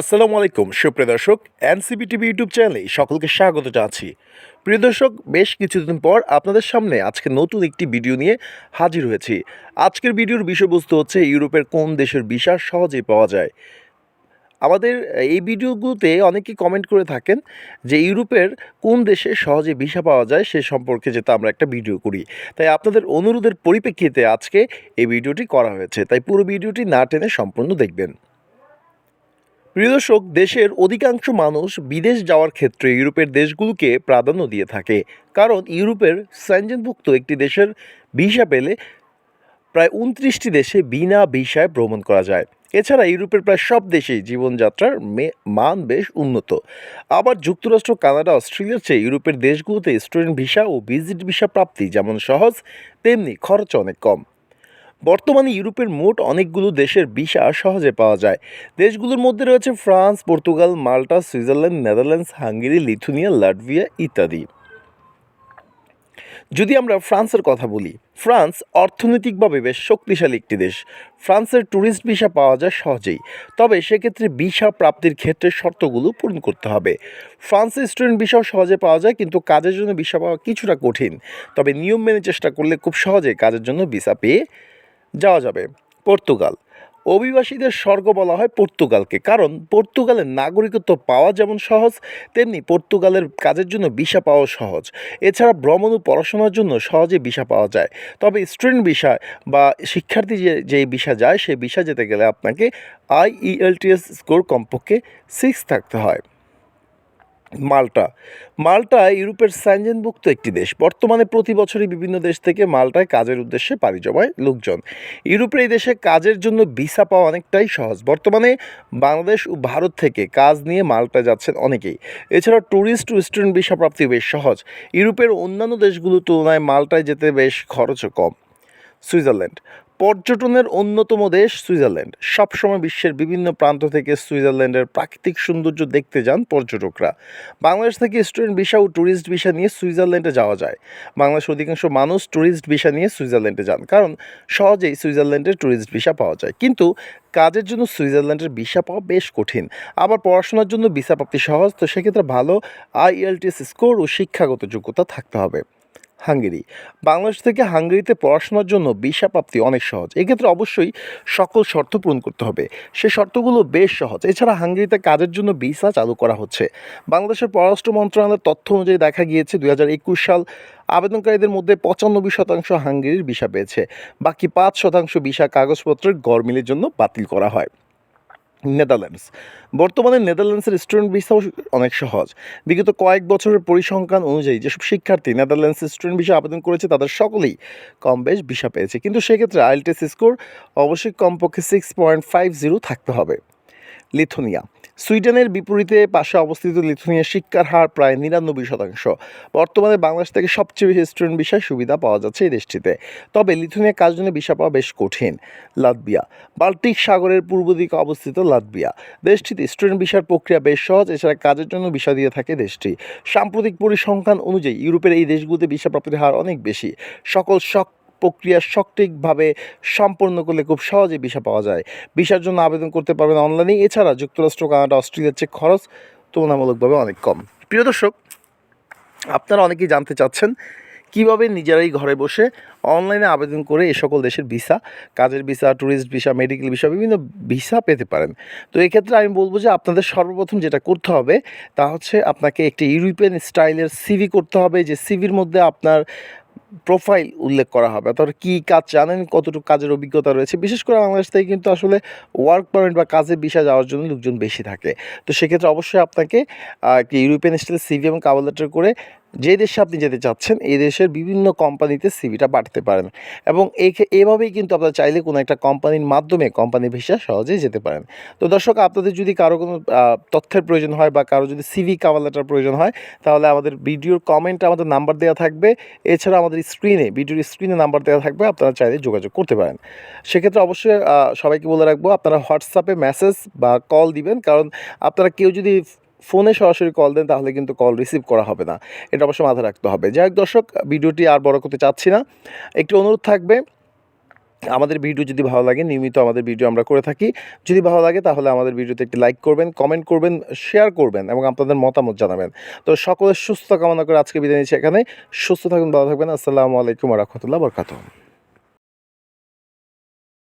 আসসালামু আলাইকুম, সুপ্রিয় দর্শক এনসিবি টিভি ইউটিউব চ্যানেলে সকলকে স্বাগত জানাচ্ছি। প্রিয় দর্শক, বেশ কিছুদিন পর আপনাদের সামনে আজকে নতুন একটি ভিডিও নিয়ে হাজির হয়েছি। আজকের ভিডিওর বিষয়বস্তু হচ্ছে ইউরোপের কোন দেশের ভিসা সহজেই পাওয়া যায়। আমাদের এই ভিডিওগুলোতে অনেকেই কমেন্ট করে থাকেন যে ইউরোপের কোন দেশে সহজে ভিসা পাওয়া যায় সে সম্পর্কে যেটা আমরা একটা ভিডিও করি। তাই আপনাদের অনুরোধের পরিপ্রেক্ষিতে আজকে এই ভিডিওটি করা হয়েছে। তাই পুরো ভিডিওটি না টেনে সম্পূর্ণ দেখবেন। প্রিয় দর্শক, দেশের অধিকাংশ মানুষ বিদেশ যাওয়ার ক্ষেত্রে ইউরোপের দেশগুলোকে প্রাধান্য দিয়ে থাকে। কারণ ইউরোপের স্যানজেনভুক্ত একটি দেশের ভিসা পেলে প্রায় উনত্রিশটি দেশে বিনা ভিসায় ভ্রমণ করা যায়। এছাড়া ইউরোপের প্রায় সব দেশেই জীবনযাত্রার মান বেশ উন্নত। আবার যুক্তরাষ্ট্র, কানাডা, অস্ট্রেলিয়ার চেয়ে ইউরোপের দেশগুলোতে স্টুডেন্ট ভিসা ও ভিজিট ভিসা প্রাপ্তি যেমন সহজ, তেমনি খরচ অনেক কম। বর্তমানে ইউরোপের মোট অনেকগুলো দেশের ভিসা সহজে পাওয়া যায়। দেশগুলোর মধ্যে রয়েছে France, Portugal, Malta, Switzerland, Netherlands, Hungary, Lithuania, Latvia ইত্যাদি। যদি আমরা ফ্রান্সের কথা বলি, ফ্রান্স অর্থনৈতিকভাবে বেশ শক্তিশালী একটি দেশ। ফ্রান্সের ট্যুরিস্ট ভিসা পাওয়া যায় সহজেই, তবে সেক্ষেত্রে ভিসা প্রাপ্তির ক্ষেত্রে শর্তগুলো পূরণ করতে হবে। ফ্রান্সে স্টুডেন্ট ভিসাও সহজে পাওয়া যায়, কিন্তু কাজের জন্য ভিসা পাওয়া কিছুটা কঠিন। তবে নিয়ম মেনে চেষ্টা করলে খুব সহজে কাজের জন্য ভিসা পেয়ে যাওয়া যাবে। পর্তুগাল। অভিবাসীদের স্বর্গ বলা হয় পর্তুগালকে, কারণ পর্তুগালের নাগরিকত্ব পাওয়া যেমন সহজ, তেমনি পর্তুগালের কাজের জন্য ভিসা পাওয়া সহজ। এছাড়া ভ্রমণ ও পড়াশোনার জন্য সহজে ভিসা পাওয়া যায়। তবে স্টুডেন্ট ভিসা বা শিক্ষার্থী যে যে ভিসা যায়, সেই ভিসা যেতে গেলে আপনাকে আইইএলটিএস স্কোর কমপক্ষে সিক্স থাকতে হয়। মাল্টা। মাল্টা ইউরোপের স্যানজেনভুক্ত একটি দেশ। বর্তমানে প্রতি বছরই বিভিন্ন দেশ থেকে মাল্টায় কাজের উদ্দেশ্যে পাড়ি জমায় লোকজন। ইউরোপের এই দেশে কাজের জন্য ভিসা পাওয়া অনেকটাই সহজ। বর্তমানে বাংলাদেশ ও ভারত থেকে কাজ নিয়ে মাল্টা যাচ্ছেন অনেকেই। এছাড়া ট্যুরিস্ট ও স্টুডেন্ট ভিসা প্রাপ্তি বেশ সহজ। ইউরোপের অন্যান্য দেশগুলোর তুলনায় মাল্টায় যেতে বেশ খরচও কম। সুইজারল্যান্ড। পর্যটনের অন্যতম দেশ সুইজারল্যান্ড। সবসময় বিশ্বের বিভিন্ন প্রান্ত থেকে সুইজারল্যান্ডের প্রাকৃতিক সৌন্দর্য দেখতে যান পর্যটকরা। বাংলাদেশ থেকে স্টুডেন্ট ভিসা ও ট্যুরিস্ট ভিসা নিয়ে সুইজারল্যান্ডে যাওয়া যায়। বাংলাদেশের অধিকাংশ মানুষ ট্যুরিস্ট ভিসা নিয়ে সুইজারল্যান্ডে যান, কারণ সহজেই সুইজারল্যান্ডের ট্যুরিস্ট ভিসা পাওয়া যায়। কিন্তু কাজের জন্য সুইজারল্যান্ডের ভিসা পাওয়া বেশ কঠিন। আবার পড়াশোনার জন্য ভিসা প্রাপ্তি সহজ, তো সেক্ষেত্রে ভালো আইএলটিএস স্কোর ও শিক্ষাগত যোগ্যতা থাকতে হবে। হাঙ্গেরি। বাংলাদেশ থেকে হাঙ্গেরিতে পড়াশোনার জন্য ভিসা প্রাপ্তি অনেক সহজ। এক্ষেত্রে অবশ্যই সকল শর্ত পূরণ করতে হবে। সে শর্তগুলো বেশ সহজ। এছাড়া হাঙ্গেরিতে কাজের জন্য ভিসা চালু করা হচ্ছে। বাংলাদেশের পররাষ্ট্র মন্ত্রণালয়ের তথ্য অনুযায়ী দেখা গিয়েছে দু হাজার একুশ সাল আবেদনকারীদের মধ্যে পঁচানব্বই শতাংশ হাঙ্গেরির ভিসা পেয়েছে। বাকি পাঁচ শতাংশ ভিসা কাগজপত্রের গরমিলের জন্য বাতিল করা হয়। নেদারল্যান্ডস। বর্তমানে নেদারল্যান্ডসের স্টুডেন্ট ভিসাও অনেক সহজ। বিগত কয়েক বছরের পরিসংখ্যান অনুযায়ী যেসব শিক্ষার্থী নেদারল্যান্ডসের স্টুডেন্ট ভিসা আবেদন করেছে, তাদের সকলেই কম বেশ ভিসা পেয়েছে। কিন্তু সেক্ষেত্রে আইএলটিএস স্কোর অবশ্যই কমপক্ষে সিক্স পয়েন্ট ফাইভ জিরো থাকতে হবে। লিথুনিয়া। সুইডেনের বিপরীতে পাশে অবস্থিত লিথুনিয়ার শিক্ষার হার প্রায় নিরানব্বই শতাংশ। বর্তমানে বাংলাদেশ থেকে সবচেয়ে বেশি স্টুডেন্ট বিষয় সুবিধা পাওয়া যাচ্ছে এই দেশটিতে। তবে লিথুনিয়া কাজ জন্য ভিসা পাওয়া বেশ কঠিন। লাতবিয়া বাল্টিক সাগরের পূর্ব দিকে অবস্থিত লাতবিয়া দেশটিতে স্টুডেন্ট ভিসার প্রক্রিয়া বেশ সহজ, এছাড়া কাজের জন্য ভিসা দিয়ে থাকে দেশটি। সাম্প্রতিক পরিসংখ্যান অনুযায়ী ইউরোপের এই দেশগুলোতে ভিসা প্রাপ্তির হার অনেক বেশি। সকল শক প্রক্রিয়া সঠিকভাবে সম্পন্ন করলে খুব সহজে ভিসা পাওয়া যায়। ভিসার জন্য আবেদন করতে পারবেন অনলাইনে। এছাড়া যুক্তরাষ্ট্র, কানাডা, অস্ট্রেলিয়ার চেয়ে খরচ তুলনামূলকভাবে অনেক কম। প্রিয় দর্শক, আপনারা অনেকেই জানতে চাচ্ছেন, কীভাবে নিজেরাই ঘরে বসে অনলাইনে আবেদন করে এ সকল দেশের ভিসা, কাজের visa, tourist visa, medical visa, বিভিন্ন ভিসা পেতে পারেন। তো এক্ষেত্রে আমি বলব যে আপনাদের সর্বপ্রথম যেটা করতে হবে, তা হচ্ছে আপনাকে একটি ইউরোপিয়ান স্টাইলের সিভি করতে হবে। যে সিভির মধ্যে আপনার প্রোফাইল উল্লেখ করা হবে। অর্থাৎ কী কাজ জানেন? কতটুকু কাজের অভিজ্ঞতা রয়েছে? বিশেষ করে বাংলাদেশ থেকে কিন্তু আসলে ওয়ার্ক পারমিট বা কাজের বিষয় যাওয়ার জন্য লোকজন বেশি থাকে। তো সেক্ষেত্রে অবশ্যই আপনাকে একটি ইউরোপিয়ান স্টাইলের সিভি এবং কাভার লেটার করে যে দেশে আপনি যেতে চাচ্ছেন, এই দেশের বিভিন্ন কোম্পানিতে সিভিটা পাঠাতে পারেন। এবং এই এভাবেই কিন্তু আপনারা চাইলে কোনো একটা কোম্পানির মাধ্যমে, কোম্পানি ভিসা সহজেই যেতে পারেন। তো দর্শক, আপনাদের যদি কারও কোনো তথ্যের প্রয়োজন হয় বা কারও যদি সিভি কাভার প্রয়োজন হয়, তাহলে আমাদের ভিডিওর কমেন্টে আমাদের নাম্বার দেওয়া থাকবে। এছাড়া আমাদের স্ক্রিনে ভিডিওর স্ক্রিনে নাম্বার দেওয়া থাকবে, আপনারা চাইলে যোগাযোগ করতে পারেন। সেক্ষেত্রে অবশ্যই সবাইকে বলে রাখব, আপনারা হোয়াটসঅ্যাপে মেসেজ বা কল দিবেন। কারণ আপনারা কেউ যদি ফোনে সরাসরি কল দেন, তাহলে কিন্তু কল রিসিভ করা হবে না। এটা অবশ্যই মাথায় রাখতে হবে। যাই হোক দর্শক, ভিডিওটি আর বড় করতে চাচ্ছি না। একটি অনুরোধ থাকবে, আমাদের ভিডিও যদি ভালো লাগে, নিয়মিত আমাদের ভিডিও আমরা করে থাকি। যদি ভালো লাগে, তাহলে আমাদের ভিডিওতে একটি লাইক করবেন কমেন্ট করবেন শেয়ার করবেন এবং আপনাদের মতামত জানাবেন। তো সকলের সুস্থ কামনা করে আজকে বিদায় নিচ্ছি এখানে। সুস্থ থাকুন, ভালো থাকবেন। আসসালামু আলাইকুম রহমতুল্লাহ বরকাতুহ।